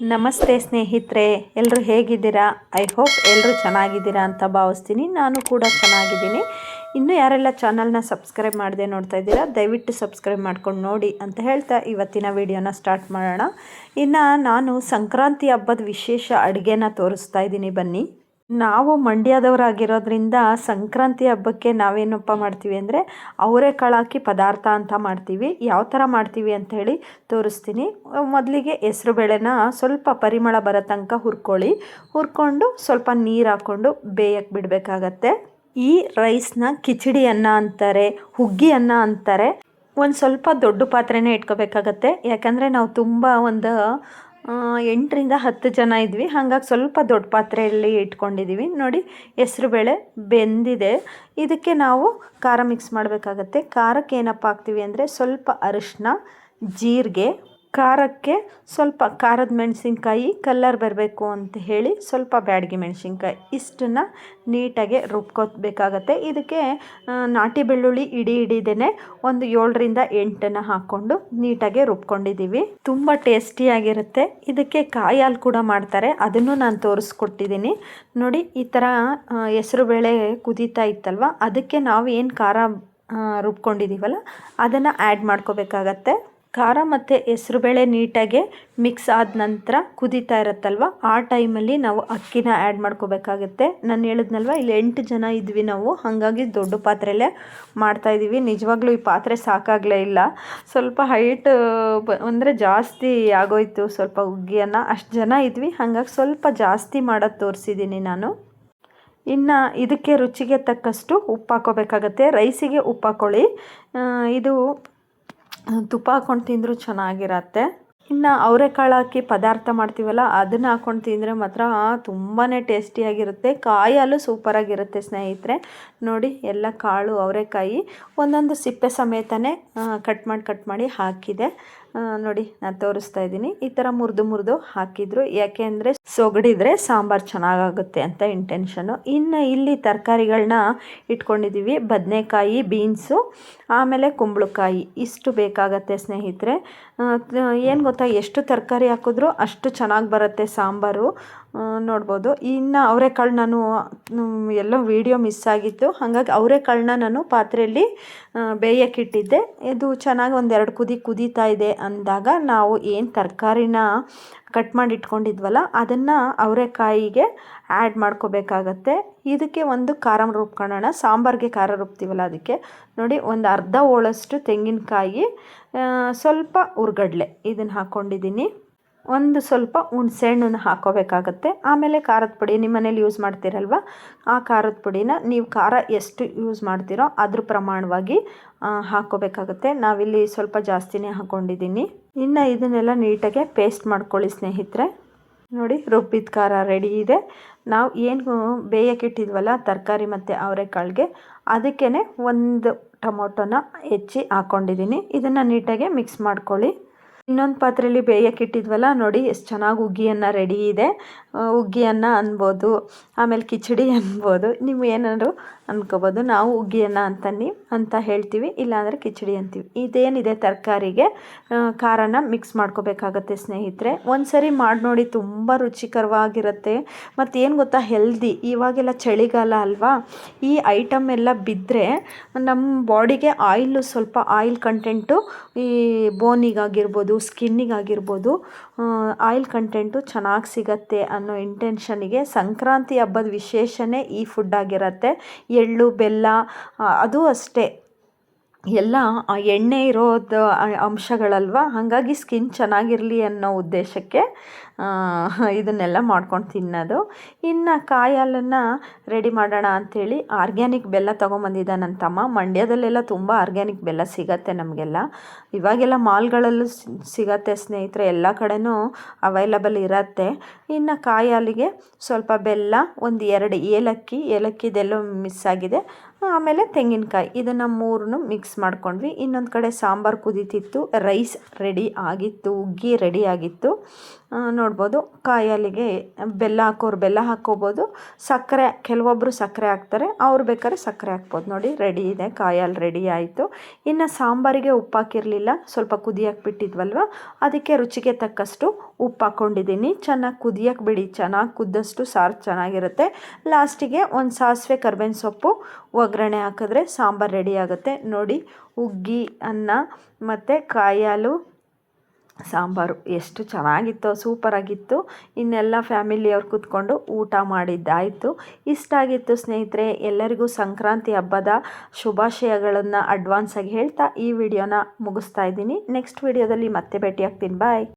ನಮಸ್ತೆ ಸ್ನೇಹಿತರೆ ಎಲ್ಲರೂ ಹೇಗಿದ್ದೀರಾ? ಐ ಹೋಪ್ ಎಲ್ಲರೂ ಚೆನ್ನಾಗಿದ್ದೀರಾ ಅಂತ ಭಾವಿಸ್ತೀನಿ. ನಾನು ಕೂಡ ಚೆನ್ನಾಗಿದ್ದೀನಿ. ಇನ್ನೂ ಯಾರೆಲ್ಲ ಚಾನಲ್ನ ಸಬ್ಸ್ಕ್ರೈಬ್ ಮಾಡದೆ ನೋಡ್ತಾ ಇದ್ದೀರಾ, ದಯವಿಟ್ಟು ಸಬ್ಸ್ಕ್ರೈಬ್ ಮಾಡ್ಕೊಂಡು ನೋಡಿ ಅಂತ ಹೇಳ್ತಾ ಇವತ್ತಿನ ವಿಡಿಯೋನ ಸ್ಟಾರ್ಟ್ ಮಾಡೋಣ. ಇನ್ನು ನಾನು ಸಂಕ್ರಾಂತಿ ಹಬ್ಬದ ವಿಶೇಷ ಅಡುಗೆನ ತೋರಿಸ್ತಾ ಇದ್ದೀನಿ. ಬನ್ನಿ. ನಾವು ಮಂಡ್ಯದವರಾಗಿರೋದ್ರಿಂದ ಸಂಕ್ರಾಂತಿ ಹಬ್ಬಕ್ಕೆ ನಾವೇನಪ್ಪ ಮಾಡ್ತೀವಿ ಅಂದರೆ ಅವರೆಕಾಳು ಹಾಕಿ ಪದಾರ್ಥ ಅಂತ ಮಾಡ್ತೀವಿ. ಯಾವ ಥರ ಮಾಡ್ತೀವಿ ಅಂತ ಹೇಳಿ ತೋರಿಸ್ತೀನಿ. ಮೊದಲಿಗೆ ಹೆಸ್ರು ಬೇಳೆನ ಸ್ವಲ್ಪ ಪರಿಮಳ ಬರೋ ತನಕ ಹುರ್ಕೊಳ್ಳಿ. ಹುರ್ಕೊಂಡು ಸ್ವಲ್ಪ ನೀರು ಹಾಕ್ಕೊಂಡು ಬೇಯಕ್ಕೆ ಬಿಡಬೇಕಾಗತ್ತೆ. ಈ ರೈಸ್ನ ಕಿಚಡಿ ಅನ್ನ ಅಂತಾರೆ, ಹುಗ್ಗಿ ಅನ್ನ ಅಂತಾರೆ. ಒಂದು ಸ್ವಲ್ಪ ದೊಡ್ಡ ಪಾತ್ರೆನೇ ಇಟ್ಕೋಬೇಕಾಗತ್ತೆ. ಯಾಕಂದರೆ ನಾವು ತುಂಬ ಒಂದು ಎಂಟರಿಂದ ಹತ್ತು ಜನ ಇದ್ವಿ. ಹಾಗಾಗಿ ಸ್ವಲ್ಪ ದೊಡ್ಡ ಪಾತ್ರೆಯಲ್ಲಿ ಇಟ್ಕೊಂಡಿದ್ದೀವಿ ನೋಡಿ ಹೆಸ್ರುಬೇಳೆ ಬೆಂದಿದೆ. ಇದಕ್ಕೆ ನಾವು ಖಾರ ಮಿಕ್ಸ್ ಮಾಡಬೇಕಾಗತ್ತೆ. ಖಾರಕ್ಕೆ ಏನಪ್ಪ ಹಾಕ್ತೀವಿ ಅಂದರೆ ಸ್ವಲ್ಪ ಅರಿಶಿನ ಜೀರಿಗೆ ಖಾರಕ್ಕೆ ಸ್ವಲ್ಪ ಖಾರದ ಮೆಣಸಿನ್ಕಾಯಿ ಕಲ್ಲರ್ ಬರಬೇಕು ಅಂತ ಹೇಳಿ ಸ್ವಲ್ಪ ಬ್ಯಾಡಗಿ ಮೆಣಸಿನ್ಕಾಯಿ ಇಷ್ಟನ್ನು ನೀಟಾಗಿ ರುಬ್ಕೋಬೇಕಾಗತ್ತೆ. ಇದಕ್ಕೆ ನಾಟಿ ಬೆಳ್ಳುಳ್ಳಿ ಇಡೀ ಇಡೀದೇ ಒಂದು ಏಳರಿಂದ ಎಂಟನ್ನು ಹಾಕ್ಕೊಂಡು ನೀಟಾಗಿ ರುಬ್ಕೊಂಡಿದ್ದೀವಿ. ತುಂಬ ಟೇಸ್ಟಿಯಾಗಿರುತ್ತೆ ಇದಕ್ಕೆ ಕಾಯಿ ಕೂಡ ಮಾಡ್ತಾರೆ. ಅದನ್ನು ನಾನು ತೋರಿಸ್ಕೊಟ್ಟಿದ್ದೀನಿ. ನೋಡಿ, ಈ ಥರ ಹೆಸರುಬೇಳೆ ಕುದೀತಾ ಇತ್ತಲ್ವ? ಅದಕ್ಕೆ ನಾವು ಏನು ಖಾರ ರುಬ್ಕೊಂಡಿದ್ದೀವಲ್ಲ ಅದನ್ನು ಆ್ಯಡ್ ಮಾಡ್ಕೋಬೇಕಾಗತ್ತೆ. ಖಾರ ಮತ್ತು ಹೆಸ್ರುಬೇಳೆ ನೀಟಾಗೆ ಮಿಕ್ಸ್ ಆದ ನಂತರ ಕುದೀತಾ ಇರುತ್ತಲ್ವ? ಆ ಟೈಮಲ್ಲಿ ನಾವು ಅಕ್ಕಿನ ಆ್ಯಡ್ ಮಾಡ್ಕೋಬೇಕಾಗುತ್ತೆ. ನಾನು ಹೇಳಿದ್ನಲ್ವ? ಇಲ್ಲಿ ಎಂಟು ಜನ ಇದ್ವಿ ನಾವು. ಹಾಗಾಗಿ ದೊಡ್ಡ ಪಾತ್ರೆಯಲ್ಲೇ ಮಾಡ್ತಾಯಿದ್ದೀವಿ ನಿಜವಾಗ್ಲೂ ಈ ಪಾತ್ರೆ ಸಾಕಾಗಲೇ ಇಲ್ಲ. ಸ್ವಲ್ಪ ಹೈಟ್ ಅಂದರೆ ಜಾಸ್ತಿ ಆಗೋಯ್ತು. ಸ್ವಲ್ಪ ಉಗ್ಗಿಯನ್ನು. ಅಷ್ಟು ಜನ ಇದ್ವಿ. ಹಾಗಾಗಿ ಸ್ವಲ್ಪ ಜಾಸ್ತಿ ಮಾಡೋದು ತೋರಿಸಿದ್ದೀನಿ ನಾನು. ಇನ್ನು ಇದಕ್ಕೆ ರುಚಿಗೆ ತಕ್ಕಷ್ಟು ಉಪ್ಪು ಹಾಕೋಬೇಕಾಗತ್ತೆ. ರೈಸಿಗೆ ಉಪ್ಪು ಹಾಕ್ಕೊಳ್ಳಿ ಇದು ತುಪ್ಪ ಹಾಕ್ಕೊಂಡು ತಿಂದರೂ ಚೆನ್ನಾಗಿರತ್ತೆ. ಇನ್ನು ಅವರೆಕಾಳು ಹಾಕಿ ಪದಾರ್ಥ ಮಾಡ್ತೀವಲ್ಲ, ಅದನ್ನು ಹಾಕ್ಕೊಂಡು ತಿಂದರೆ ಮಾತ್ರ ತುಂಬಾ ಟೇಸ್ಟಿಯಾಗಿರುತ್ತೆ. ಕಾಯಲ್ಲೂ ಸೂಪರಾಗಿರುತ್ತೆ ಸ್ನೇಹಿತರೆ. ನೋಡಿ, ಎಲ್ಲ ಕಾಳು ಅವರೆಕಾಯಿ ಒಂದೊಂದು ಸಿಪ್ಪೆ ಸಮೇತನೇ ಕಟ್ ಮಾಡಿ ಕಟ್ ಮಾಡಿ ಹಾಕಿದೆ. ನೋಡಿ, ನಾನು ತೋರಿಸ್ತಾ ಇದ್ದೀನಿ. ಈ ಥರ ಮುರಿದು ಮುರಿದು ಹಾಕಿದ್ರು. ಯಾಕೆ ಅಂದರೆ ಸೊಗಡಿದ್ರೆ ಸಾಂಬಾರು ಚೆನ್ನಾಗಾಗುತ್ತೆ ಅಂತ ಇಂಟೆನ್ಷನು ಇನ್ನು ಇಲ್ಲಿ ತರಕಾರಿಗಳನ್ನ ಇಟ್ಕೊಂಡಿದ್ದೀವಿ ಬದನೆಕಾಯಿ, ಬೀನ್ಸು, ಆಮೇಲೆ ಕುಂಬಳಕಾಯಿ. ಇಷ್ಟು ಬೇಕಾಗತ್ತೆ ಸ್ನೇಹಿತರೆ. ಏನು ಗೊತ್ತಾ? ಎಷ್ಟು ತರಕಾರಿ ಹಾಕಿದ್ರು ಅಷ್ಟು ಚೆನ್ನಾಗಿ ಬರುತ್ತೆ ಸಾಂಬಾರು. ನೋಡ್ಬೋದು. ಇನ್ನು ಅವರೆಕಾಳು ನಾನು ಎಲ್ಲ ವೀಡಿಯೋ ಮಿಸ್ ಆಗಿತ್ತು. ಹಾಗಾಗಿ ಅವರೆಕಾಳನ್ನ ನಾನು ಪಾತ್ರೆಯಲ್ಲಿ ಬೇಯಕ್ಕೆ ಇಟ್ಟಿದ್ದೆ. ಇದು ಚೆನ್ನಾಗಿ ಒಂದೆರಡು ಕುದಿ ಕುದೀತಾ ಇದೆ ಅಂದಾಗ ನಾವು ಏನು ತರಕಾರಿನ ಕಟ್ ಮಾಡಿ ಇಟ್ಕೊಂಡಿದ್ವಲ್ಲ, ಅದನ್ನು ಅವರೆಕಾಯಿಗೆ ಆ್ಯಡ್ ಮಾಡ್ಕೋಬೇಕಾಗತ್ತೆ. ಇದಕ್ಕೆ ಒಂದು ಖಾರ ರುಬ್ಕೊಳ್ಳೋಣ ಸಾಂಬಾರಿಗೆ ಖಾರ ರುಬ್ತೀವಲ್ಲ ಅದಕ್ಕೆ. ನೋಡಿ, ಒಂದು ಅರ್ಧ ಓಳಷ್ಟು ತೆಂಗಿನಕಾಯಿ ಸ್ವಲ್ಪ ಉರ್ಗಡ್ಲೆ ಇದನ್ನು ಹಾಕ್ಕೊಂಡಿದ್ದೀನಿ ಒಂದು ಸ್ವಲ್ಪ ಹುಣಸೆಹಣ್ಣನ್ನು ಹಾಕೋಬೇಕಾಗತ್ತೆ. ಆಮೇಲೆ ಖಾರದ ಪುಡಿ ನಿಮ್ಮ ಮನೇಲಿ ಯೂಸ್ ಮಾಡ್ತೀರಲ್ವ? ಆ ಖಾರದ ಪುಡಿನ ನೀವು ಖಾರ ಎಷ್ಟು ಯೂಸ್ ಮಾಡ್ತೀರೋ ಅದ್ರ ಪ್ರಮಾಣವಾಗಿ ಹಾಕೋಬೇಕಾಗತ್ತೆ. ನಾವಿಲ್ಲಿ ಸ್ವಲ್ಪ ಜಾಸ್ತಿನೇ ಹಾಕ್ಕೊಂಡಿದ್ದೀನಿ ಇನ್ನು ಇದನ್ನೆಲ್ಲ ನೀಟಾಗಿ ಪೇಸ್ಟ್ ಮಾಡ್ಕೊಳ್ಳಿ ಸ್ನೇಹಿತರೆ. ನೋಡಿ, ರುಬ್ಬಿದ ಖಾರ ರೆಡಿ ಇದೆ. ನಾವು ಏನು ಬೇಯಕ್ಕಿಟ್ಟಿದ್ವಲ್ಲ ತರಕಾರಿ ಮತ್ತು ಅವರೆಕಾಳಿಗೆ ಅದಕ್ಕೇ ಒಂದು ಟೊಮೊಟೊನ ಹೆಚ್ಚಿ ಹಾಕ್ಕೊಂಡಿದ್ದೀನಿ ಇದನ್ನು ನೀಟಾಗಿ ಮಿಕ್ಸ್ ಮಾಡ್ಕೊಳ್ಳಿ. ಇನ್ನೊಂದು ಪಾತ್ರೆಯಲ್ಲಿ ಬೇಯಕ್ಕಿಟ್ಟಿದ್ವಲ್ಲ ನೋಡಿ ಎಷ್ಟು ಚೆನ್ನಾಗಿ ಹುಗ್ಗಿಯನ್ನು ರೆಡಿ ಇದೆ. ಆ, ಉಗ್ಗಿಯನ್ನ ಅನ್ಬೋದು ಆಮೇಲೆ ಕಿಚಡಿ ಅನ್ಬೋದು ನೀವು ಏನಾದ್ರು ಅನ್ಕೋಬೋದು ನಾವು ಉಗ್ಗಿಯನ್ನ ಅಂತನಿ ಅಂತ ಹೇಳ್ತೀವಿ ಇಲ್ಲಾಂದರೆ ಕಿಚಡಿ ಅಂತೀವಿ. ಇದೇನಿದೆ ತರಕಾರಿಗೆ? ಖಾರನ ಮಿಕ್ಸ್ ಮಾಡ್ಕೋಬೇಕಾಗತ್ತೆ ಸ್ನೇಹಿತರೆ. ಒಂದು ಸರಿ ಮಾಡಿ ನೋಡಿ ತುಂಬ ರುಚಿಕರವಾಗಿರುತ್ತೆ. ಮತ್ತು ಏನು ಗೊತ್ತಾ ಹೆಲ್ದಿ ಇವಾಗೆಲ್ಲ ಚಳಿಗಾಲ ಅಲ್ವಾ? ಈ ಐಟಮ್ ಎಲ್ಲ ಬಿದ್ದರೆ ನಮ್ಮ ಬಾಡಿಗೆ ಆಯಿಲು ಸ್ವಲ್ಪ ಆಯಿಲ್ ಕಂಟೆಂಟು ಈ ಬೋನಿಗಾಗಿರ್ಬೋದು ಸ್ಕಿನ್ನಿಗಾಗಿರ್ಬೋದು ಆಯಿಲ್ ಕಂಟೆಂಟು ಚೆನ್ನಾಗಿ ಸಿಗತ್ತೆ ಅನ್ನೋ ಇಂಟೆನ್ಷನಿಗೆ ಸಂಕ್ರಾಂತಿ ಹಬ್ಬದ ವಿಶೇಷನೇ ಈ ಫುಡ್ ಆಗಿರುತ್ತೆ. ಎಳ್ಳು ಬೆಲ್ಲ ಅದು ಅಷ್ಟೇ. ಎಲ್ಲ, ಆ, ಎಣ್ಣೆ ಇರೋದು ಅಂಶಗಳಲ್ವ? ಹಾಗಾಗಿ ಸ್ಕಿನ್ ಚೆನ್ನಾಗಿರಲಿ ಅನ್ನೋ ಉದ್ದೇಶಕ್ಕೆ ಇದನ್ನೆಲ್ಲ ಮಾಡ್ಕೊಂಡು ತಿನ್ನೋದು. ಇನ್ನು ಕಾಯಿ ರೆಡಿ ಮಾಡೋಣ ಅಂಥೇಳಿ ಆರ್ಗ್ಯಾನಿಕ್ ಬೆಲ್ಲ ತೊಗೊಂಬಂದಿದ್ದ ನನ್ನ ತಮ್ಮ. ಮಂಡ್ಯದಲ್ಲೆಲ್ಲ ತುಂಬ ಆರ್ಗ್ಯಾನಿಕ್ ಬೆಲ್ಲ ಸಿಗತ್ತೆ ನಮಗೆಲ್ಲ. ಇವಾಗೆಲ್ಲ ಮಾಲ್ಗಳಲ್ಲೂ ಸಿಗತ್ತೆ ಸ್ನೇಹಿತರೆ, ಎಲ್ಲ ಕಡೆನೂ ಅವೈಲಬಲ್ ಇರತ್ತೆ. ಇನ್ನು ಕಾಯಿ ಹಾಲಿಗೆ ಸ್ವಲ್ಪ ಬೆಲ್ಲ, ಒಂದು ಎರಡು ಏಲಕ್ಕಿ, ಏಲಕ್ಕಿದೆಲ್ಲೋ ಮಿಸ್ ಆಗಿದೆ. ಆಮೇಲೆ ತೆಂಗಿನಕಾಯಿ ಇದನ್ನು ಮೂರನ್ನು ಮಿಕ್ಸ್ ಮಾಡ್ಕೊಂಡ್ವಿ. ಇನ್ನೊಂದು ಕಡೆ ಸಾಂಬಾರು ಕುದೀತಿತ್ತು ರೈಸ್ ರೆಡಿ ಆಗಿತ್ತು, ಉಗ್ಗಿ ರೆಡಿ ಆಗಿತ್ತು. ನೋಡ್ಬೋದು ಕಾಯಲ್ಲಿಗೆ ಬೆಲ್ಲ ಹಾಕೋರು ಬೆಲ್ಲ ಹಾಕ್ಕೋಬೋದು ಸಕ್ಕರೆ ಕೆಲವೊಬ್ಬರು ಸಕ್ಕರೆ ಹಾಕ್ತಾರೆ, ಅವ್ರು ಬೇಕಾದ್ರೆ ಸಕ್ಕರೆ ಹಾಕ್ಬೋದು. ನೋಡಿ ರೆಡಿ ಇದೆ, ಕಾಯಲ್ಲಿ ರೆಡಿ ಆಯಿತು. ಇನ್ನು ಸಾಂಬಾರಿಗೆ ಉಪ್ಪು ಹಾಕಿರಲಿಲ್ಲ, ಸ್ವಲ್ಪ ಕುದಿಯಕ್ಕೆ ಬಿಟ್ಟಿದ್ವಲ್ವ ಅದಕ್ಕೆ ರುಚಿಗೆ ತಕ್ಕಷ್ಟು ಉಪ್ಪು ಹಾಕ್ಕೊಂಡಿದ್ದೀನಿ ಚೆನ್ನಾಗಿ ಕುದಿಯಕ್ಕೆ ಬಿಡಿ, ಚೆನ್ನಾಗಿ ಕುದ್ದಷ್ಟು ಸಾರು ಚೆನ್ನಾಗಿರುತ್ತೆ. ಲಾಸ್ಟಿಗೆ ಒಂದು ಸಾಸಿವೆ ಕರ್ಬೇವಿನ ಸೊಪ್ಪು ಒಗ್ಗರಣೆ ಹಾಕಿದ್ರೆ ಸಾಂಬಾರು ರೆಡಿ ಆಗುತ್ತೆ. ನೋಡಿ ಉಗ್ಗಿ ಅನ್ನ ಮತ್ತು ಕಾಯಿ ಸಾಂಬಾರು ಎಷ್ಟು ಚೆನ್ನಾಗಿತ್ತು ಸೂಪರಾಗಿತ್ತು ಇನ್ನೆಲ್ಲ ಫ್ಯಾಮಿಲಿಯವ್ರು ಕೂತ್ಕೊಂಡು ಊಟ ಮಾಡಿದ್ದಾಯಿತು. ಇಷ್ಟ ಆಗಿತ್ತು ಸ್ನೇಹಿತರೆ, ಎಲ್ಲರಿಗೂ ಸಂಕ್ರಾಂತಿ ಹಬ್ಬದ ಶುಭಾಶಯಗಳನ್ನು ಅಡ್ವಾನ್ಸಾಗಿ ಹೇಳ್ತಾ ಈ ವಿಡಿಯೋನ ಮುಗಿಸ್ತಾ ಇದ್ದೀನಿ. ನೆಕ್ಸ್ಟ್ ವಿಡಿಯೋದಲ್ಲಿ ಮತ್ತೆ ಭೇಟಿ ಆಗ್ತೀನಿ ಬಾಯ್